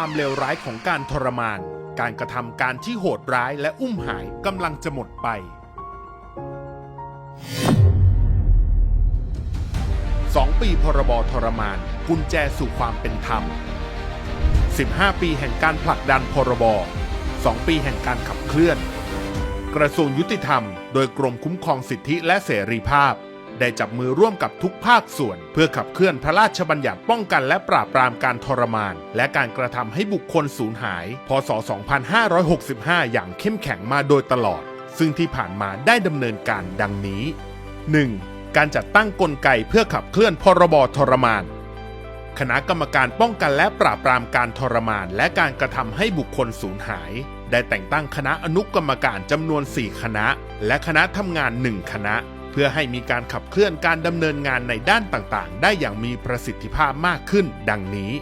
ความเลวร้ายของการทรมาน การกระทำการที่โหดร้ายและอุ้มหายกำลังจะหมดไป 2 ปีพรบทรมาน กุญแจสู่ความเป็นธรรม 15 ปีแห่งการผลักดันพรบ 2 ปีแห่งการขับเคลื่อน กระทรวงยุติธรรม โดยกรมคุ้มครองสิทธิและเสรีภาพ ได้จับมือร่วมกับทุกภาคส่วน เพื่อขับเคลื่อนพระราชบัญญัติป้องกันและปราบปรามการทรมาน และการกระทำให้บุคคลสูญหาย พศ 2565 อย่างเข้มแข็งมาโดยตลอด ซึ่งที่ผ่านมาได้ดำเนินการดังนี้ 1. การจัดตั้งกลไกเพื่อขับเคลื่อนพรบทรมาน คณะกรรมการป้องกันและปราบปรามการทรมาน และการกระทำให้บุคคลสูญหาย ได้แต่งตั้งคณะอนุกรรมการจำนวน 4 คณะ และคณะทำงาน 1 คณะ พื่อให้มีการขับเคลื่อนการดำเนินงานในด้านต่างๆ ได้อย่างมีประสิทธิภาพมากขึ้นดังนี้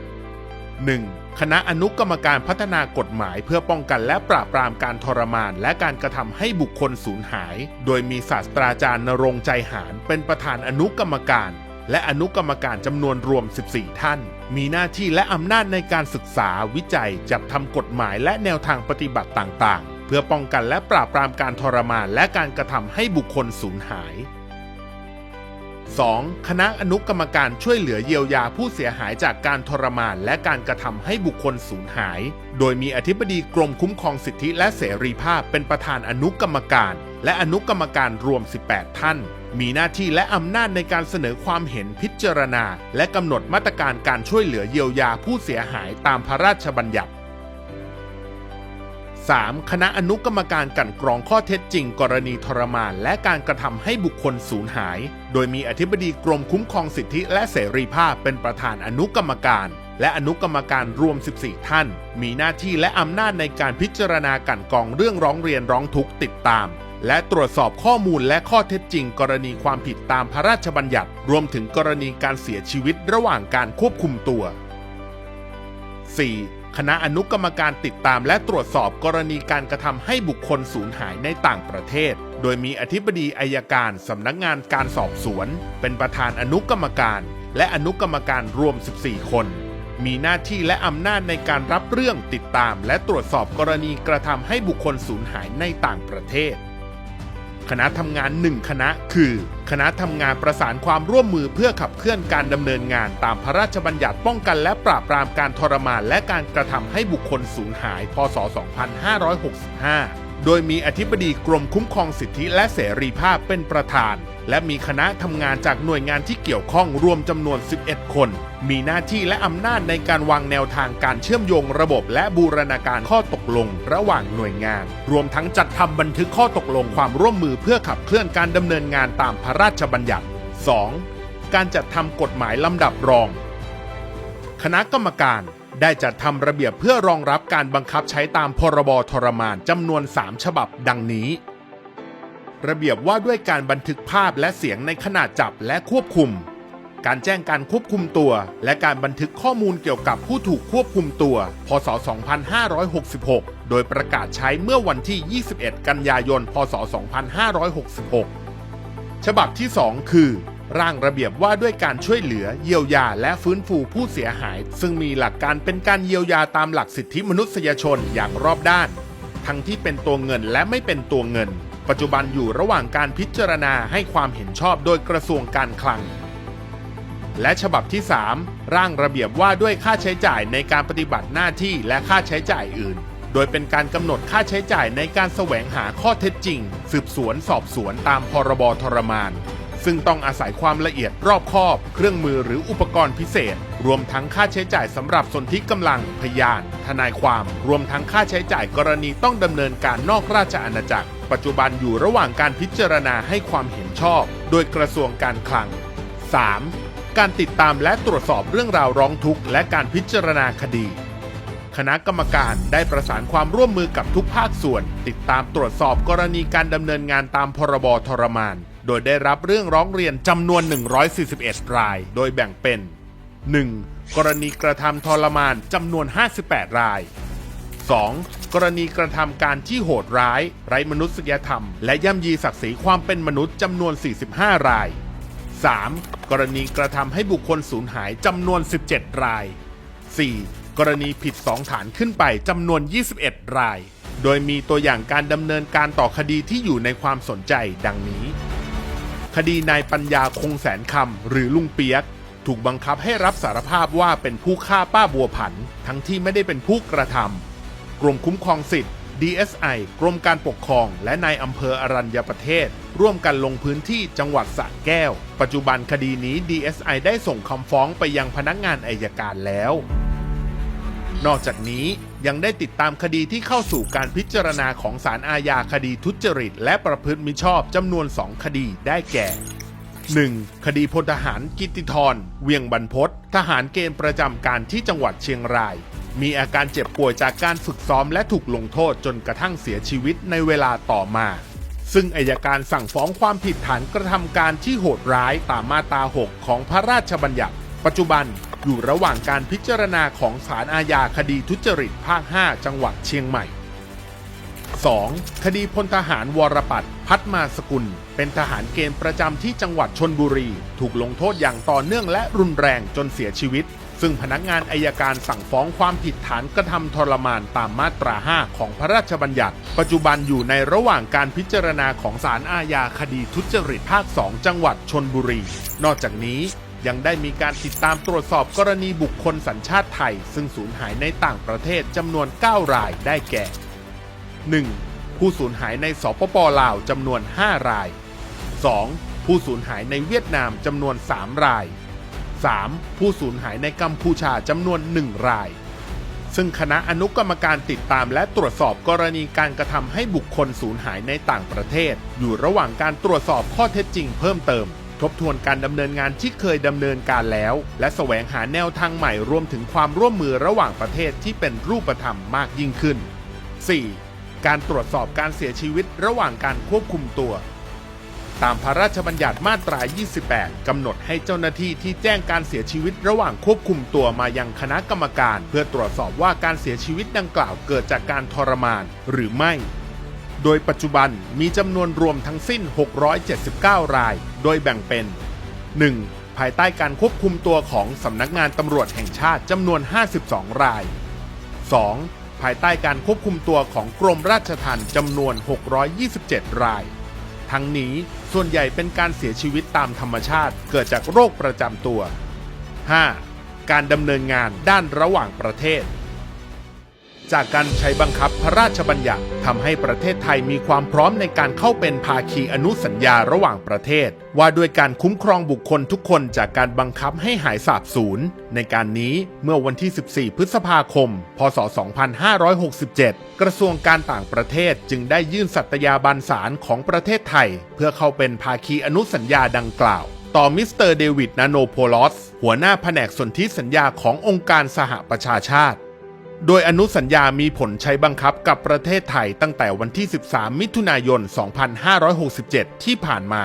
1. คณะอนุกรรมการพัฒนากฎหมายเพื่อป้องกันและปราบปรามการทรมาน และการกระทำให้บุคคลสูญหาย โดยมีศาสตราจารย์นรงใจหาร เป็นประธานอนุกรรมการ และอนุกรรมการจำนวนรวม 14 ท่าน มีหน้าที่และอำนาจในการศึกษาวิจัยจัดทำกฎหมายและแนวทางปฏิบัติต่างๆ เพื่อป้องกันและปราบปรามการทรมานและการกระทำให้บุคคลสูญหาย 2. คณะอนุกรรมการช่วยเหลือเยียวยาผู้เสียหายจากการทรมานและการกระทำให้บุคคลสูญหาย โดยมีอธิบดีกรมคุ้มครองสิทธิและเสรีภาพเป็นประธานอนุกรรมการ และอนุกรรมการรวม 18 ท่าน มีหน้าที่และอำนาจในการเสนอความเห็นพิจารณา และกำหนดมาตรการการช่วยเหลือเยียวยาผู้เสียหายตามพระราชบัญญัติ 3. คณะอนุกรรมการกันกรองข้อเท็จจริง กรณีทรมาน และการกระทำให้บุคคลสูญหาย โดยมีอธิบดีกรมคุ้มครองสิทธิและเสรีภาพเป็นประธานอนุกรรมการ และอนุกรรมการรวม 14 ท่าน มีหน้าที่และอำนาจในการพิจารณากันกรองเรื่องร้องเรียนร้องทุกข์ติดตาม และตรวจสอบข้อมูลและข้อเท็จจริง กรณีความผิดตามพระราชบัญญัติ รวมถึงกรณีการเสียชีวิตระหว่างการควบคุมตัว 4. คณะอนุกรรมการติดตามและตรวจสอบกรณีการกระทำให้บุคคลสูญหายในต่างประเทศ โดยมีอธิบดีอายการสำนักงานการสอบสวน เป็นประธานอนุกรรมการ และอนุกรรมการรวม 14 คน มีหน้าที่และอำนาจในการรับเรื่องติดตาม และตรวจสอบกรณีกระทำให้บุคคลสูญหายในต่างประเทศ คณะทำงานหนึ่งคณะคือ คณะทำงานประสานความร่วมมือเพื่อขับเคลื่อนการดำเนินงานตามพระราชบัญญัติป้องกันและปราบปรามการทรมานและการกระทำให้บุคคลสูญหาย พศ 2565 โดยมีอธิบดีกรมคุ้มครองสิทธิและเสรีภาพเป็นประธาน และมีคณะทำงานจากหน่วยงานที่เกี่ยวข้องรวมจำนวน 11 คน มีหน้าที่และอำนาจในการวางแนวทางการเชื่อมโยงระบบและบูรณาการข้อตกลงระหว่างหน่วยงาน รวมทั้งจัดทำบันทึกข้อตกลงความร่วมมือเพื่อขับเคลื่อนการดำเนินงานตามพระราชบัญญัติ 2. การจัดทำกฎหมายลำดับรอง คณะกรรมการได้จัดทำระเบียบเพื่อรองรับการบังคับใช้ตามพรบทรมานจำนวน 3 ฉบับดังนี้ ระเบียบว่าด้วยการบันทึกภาพและเสียงในขณะจับและควบคุม การแจ้งการควบคุมตัว และการบันทึกข้อมูลเกี่ยวกับผู้ถูกควบคุมตัว พศ 2566 โดยประกาศใช้เมื่อวันที่ 21 กันยายน พศ 2566 ฉบับที่ 2 คือ ร่างระเบียบว่าด้วยการช่วยเหลือ เยียวยา และฟื้นฟูผู้เสียหาย ซึ่งมีหลักการเป็นการเยียวยาตามหลักสิทธิมนุษยชนอย่างรอบด้าน ทั้งที่เป็นตัวเงินและไม่เป็นตัวเงิน ปัจจุบันอยู่ระหว่างการพิจารณาให้ความเห็นชอบโดยกระทรวงการคลัง และฉบับที่ 3 ร่างระเบียบว่าด้วยค่าใช้จ่ายในการปฏิบัติหน้าที่และค่าใช้จ่ายอื่น โดยเป็นการกำหนดค่าใช้จ่ายในการแสวงหาข้อเท็จจริง สืบสวนสอบสวนตามพรบทรมาน ซึ่งต้องอาศัยความละเอียดรอบคอบ เครื่องมือหรืออุปกรณ์พิเศษ รวมทั้งค่าใช้จ่ายสำหรับสนธิกำลังพยาน ทนายความ รวมทั้งค่าใช้จ่ายกรณีต้องดำเนินการนอกราชอาณาจักร ปัจจุบันอยู่ระหว่างการพิจารณาให้ความเห็นชอบ โดยกระทรวงการคลัง 3. การติดตามและตรวจสอบเรื่องราวร้องทุกข์และการพิจารณาคดี คณะกรรมการได้ประสานความร่วมมือกับทุกภาคส่วน ติดตามตรวจสอบกรณีการดำเนินงานตามพรบทรมาน โดยได้รับเรื่องร้องเรียนจำนวน 141 ราย โดยแบ่งเป็น 1. กรณีกระทำทรมานจำนวน 58 ราย 2. กรณีกระทำการที่โหดร้าย ไร้มนุษยธรรม และย่ำยีศักดิ์ศรีความเป็นมนุษย์จำนวน 45 ราย 3. กรณีกระทำให้บุคคลสูญหายจำนวน 17 ราย 4. กรณีผิด 2 ฐานขึ้นไปจำนวน 21 ราย โดยมีตัวอย่างการดำเนินการต่อคดีที่อยู่ในความสนใจดังนี้ คดีนายปัญญาคงแสนคำหรือลุงเปียก ถูกบังคับให้รับสารภาพว่าเป็นผู้ฆ่าป้าบัวผัน ทั้งที่ไม่ได้เป็นผู้กระทำกรมคุ้มครองสิทธิ์ DSI กรมการปกครองและนายอำเภออรัญญประเทศ ร่วมกันลงพื้นที่จังหวัดสระแก้ว ปัจจุบันคดีนี้ DSI ได้ส่งคำฟ้องไปยังพนักงานอายการแล้ว นอกจากนี้ยังได้ติดตามคดีที่เข้าสู่การพิจารณาของศาลอาญาคดีทุจริต และประพฤติมิชอบจำนวน 2 คดีได้แก่ 1. คดีพลทหารกิติธร เวียงบรรพศทหารเกณฑ์ประจำการที่จังหวัดเชียงราย มีอาการเจ็บป่วยจากการฝึกซ้อมและถูกลงโทษจนกระทั่งเสียชีวิตในเวลาต่อมา ซึ่งอายการสั่งฟ้องความผิดฐานกระทำการที่โหดร้ายตามมาตรา 6 ของพระราชบัญญัติ ปัจจุบันอยู่ระหว่างการพิจารณาของศาลอาญาคดีทุจริตภาค 5 จังหวัดเชียงใหม่ 2. คดีพลทหารวรปัตรพัฒมาสกุล เป็นทหารเกณฑ์ประจำที่จังหวัดชนบุรี ถูกลงโทษอย่างต่อเนื่องและรุนแรงจนเสียชีวิต ซึ่งพนักงานอายการสั่งฟ้องความผิดฐานกระทำทรมานตามมาตรา 5 ของพระราชบัญญัติ ปัจจุบันอยู่ในระหว่างการพิจารณาของศาลอาญาคดีทุจริตภาค 2 จังหวัดชนบุรี นอกจากนี้ยังได้มีการติดตามตรวจสอบกรณีบุคคลสัญชาติไทย ซึ่งสูญหายในต่างประเทศจำนวน 9 รายได้แก่ 1. ผู้สูญหายในสปปลาวจำนวน 5 ราย 2. ผู้สูญหายในเวียดนามจำนวน 3 ราย 3. ผู้สูญหายในกัมพูชาจำนวน 1 ราย ซึ่งคณะอนุกรรมการติดตามและตรวจสอบกรณีการกระทำให้บุคคลสูญหายในต่างประเทศ อยู่ระหว่างการตรวจสอบข้อเท็จจริงเพิ่มเติม ทบทวนการดำเนินงานที่เคยดำเนินการแล้ว และแสวงหาแนวทางใหม่รวมถึงความร่วมมือระหว่างประเทศที่เป็นรูปธรรมมากยิ่งขึ้น 4. การตรวจสอบการเสียชีวิตระหว่างการควบคุมตัว ตามพระราชบัญญัติมาตรา 28 กำหนดให้เจ้าหน้าที่ที่แจ้งการเสียชีวิตระหว่างควบคุมตัวมายังคณะกรรมการ เพื่อตรวจสอบว่าการเสียชีวิตดังกล่าวเกิดจากการทรมานหรือไม่ โดยปัจจุบันมีจำนวนรวมทั้งสิ้น 679 ราย โดยแบ่งเป็น 1. ภายใต้การควบคุมตัวของสำนักงานตำรวจแห่งชาติจำนวน 52 ราย 2. ภายใต้การควบคุมตัวของกรมราชทัณฑ์จำนวน 627 ราย ทั้งนี้ส่วนใหญ่เป็นการเสียชีวิตตามธรรมชาติเกิดจากโรคประจำตัว 5. การดำเนินงานด้านระหว่างประเทศ จากการใช้บังคับพระราชบัญญัติทำให้ประเทศไทยมีความพร้อมในการเข้าเป็นภาคีอนุสัญญาระหว่างประเทศ ว่าด้วยการคุ้มครองบุคคลทุกคนจากการบังคับให้หายสาบสูญในการนี้เมื่อวันที่ 14 พฤษภาคม พศ 2567 กระทรวงการต่างประเทศจึงได้ยื่นสัตยาบันสารของประเทศไทย เพื่อเข้าเป็นภาคีอนุสัญญาดังกล่าว ต่อมิสเตอร์เดวิดนาโนโพลอสหัวหน้าแผนกสนธิสัญญาขององค์การสหประชาชาติ โดยอนุสัญญามีผลใช้บังคับกับประเทศไทยตั้งแต่วันที่ 13 มิถุนายน 2567 ที่ผ่านมา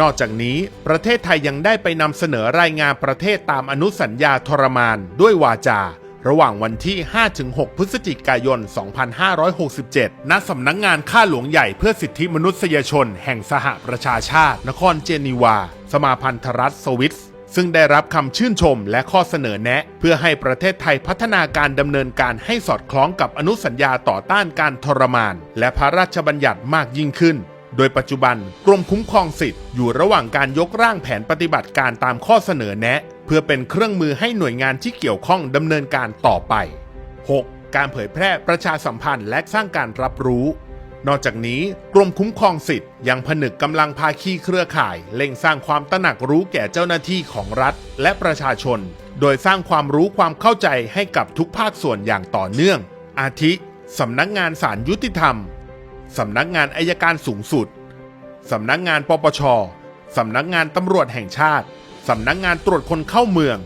นอกจากนี้ประเทศไทยยังได้ไปนำเสนอรายงานประเทศตามอนุสัญญาทรมานด้วยวาจา ระหว่างวันที่ 5-6 พฤศจิกายน 2567 ณ สำนักงงานข้าหลวงใหญ่เพื่อสิทธิมนุษยชน แห่งสหประชาชาติ นครเจนีวา สมาพันธรัฐสวิส ซึ่งได้รับคำชื่นชมและข้อเสนอแนะ เพื่อให้ประเทศไทยพัฒนาการดำเนินการให้สอดคล้องกับอนุสัญญาต่อต้านการทรมาน และพระราชบัญญัติมากยิ่งขึ้น โดยปัจจุบันกรมคุ้มครองสิทธิ์อยู่ระหว่างการยกร่างแผนปฏิบัติการตามข้อเสนอแนะ เพื่อเป็นเครื่องมือให้หน่วยงานที่เกี่ยวข้องดำเนินการต่อไป 6. การเผยแพร่ประชาสัมพันธ์และสร้างการรับรู้ นอกจากนี้กรมคุ้มครองสิทธิ์ยังผนึกกำลังภาคีเครือข่ายเร่งสร้างความตระหนักรู้แก่เจ้าหน้าที่ของรัฐ และประชาชน โดยสร้างความรู้ความเข้าใจให้กับทุกภาคส่วนอย่างต่อเนื่อง อาทิสำนักงานศาลยุติธรรม สำนักงานอายการสูงสุด สำนักงานปปช สำนักงานตำรวจแห่งชาติ สำนักงานตรวจคนเข้าเมือง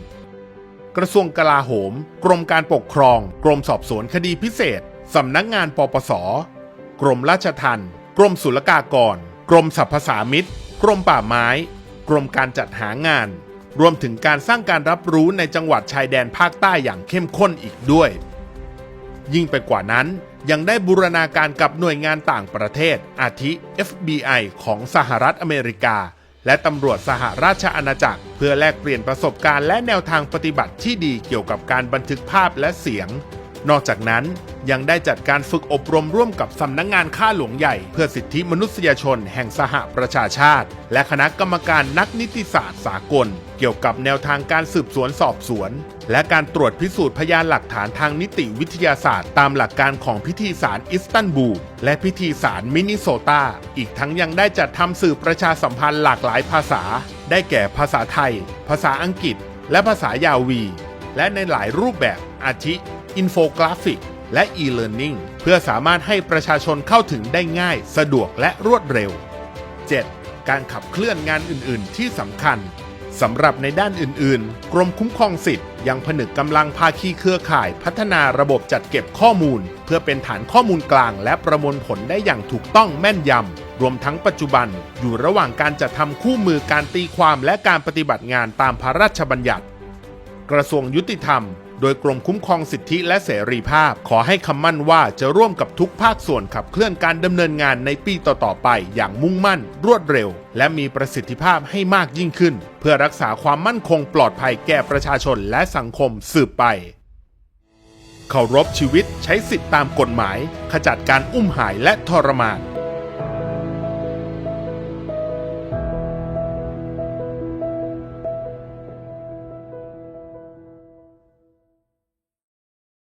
กระทรวงกลาโหม กรมการปกครอง กรมสอบสวนคดีพิเศษ สำนักงานปปส กรมราชทัณฑ์กรมศุลกากร กรมสรรพสามิตกรมป่าไม้ กรมการจัดหางาน รวมถึงการสร้างการรับรู้ในจังหวัดชายแดนภาคใต้อย่างเข้มข้นอีกด้วย ยิ่งไปกว่านั้นยังได้บูรณาการกับหน่วยงานต่างประเทศ อาทิ FBI ของสหรัฐอเมริกา และตำรวจสหราชอาณาจักร เพื่อแลกเปลี่ยนประสบการณ์และแนวทางปฏิบัติที่ดีเกี่ยวกับการบันทึกภาพและเสียง นอกจากนั้นยังได้จัดการฝึกอบรมร่วมกับสำนักงงานข้าหลวงใหญ่ เพื่อสิทธิมนุษยชนแห่งสหประชาชาติ และคณะกรรมการนักนิติศาสตร์สากล เกี่ยวกับแนวทางการสืบสวนสอบสวน และการตรวจพิสูจน์พยานหลักฐานทางนิติวิทยาศาสตร์ ตามหลักการของพิธีสารอิสตันบูลและพิธีสารมินนิโซตา อีกทั้งยังได้จัดทำสื่อประชาสัมพันธ์หลากหลายภาษา ได้แก่ภาษาไทย ภาษาอังกฤษ และภาษายาวี และในหลายรูปแบบอาทิ อินโฟกราฟิก และ e-learning เพื่อสามารถให้ประชาชนเข้าถึงได้ง่าย สะดวกและรวดเร็ว 7. การขับเคลื่อนงานอื่น ๆ ที่สำคัญสำหรับในด้านอื่น ๆ กรมคุ้มครองสิทธิ์ยังผนึกกำลังภาคีเครือข่ายพัฒนาระบบจัดเก็บข้อมูล เพื่อเป็นฐานข้อมูลกลางและประมวลผลได้อย่างถูกต้องแม่นยำ รวมทั้งปัจจุบัน อยู่ระหว่างการจัดทำคู่มือการตีความและการปฏิบัติงานตามพระราชบัญญัติ กระทรวงยุติธรรม โดยกรมคุ้มครองสิทธิและเสรีภาพ ขอให้คำมั่นว่าจะร่วมกับทุกภาคส่วนขับเคลื่อนการดำเนินงานในปีต่อๆไปอย่างมุ่งมั่น รวดเร็ว และมีประสิทธิภาพให้มากยิ่งขึ้น เพื่อรักษาความมั่นคงปลอดภัยแก่ประชาชนและสังคมสืบไปเคารพชีวิตใช้สิทธิตามกฎหมาย ขจัดการอุ้มหายและทรมาน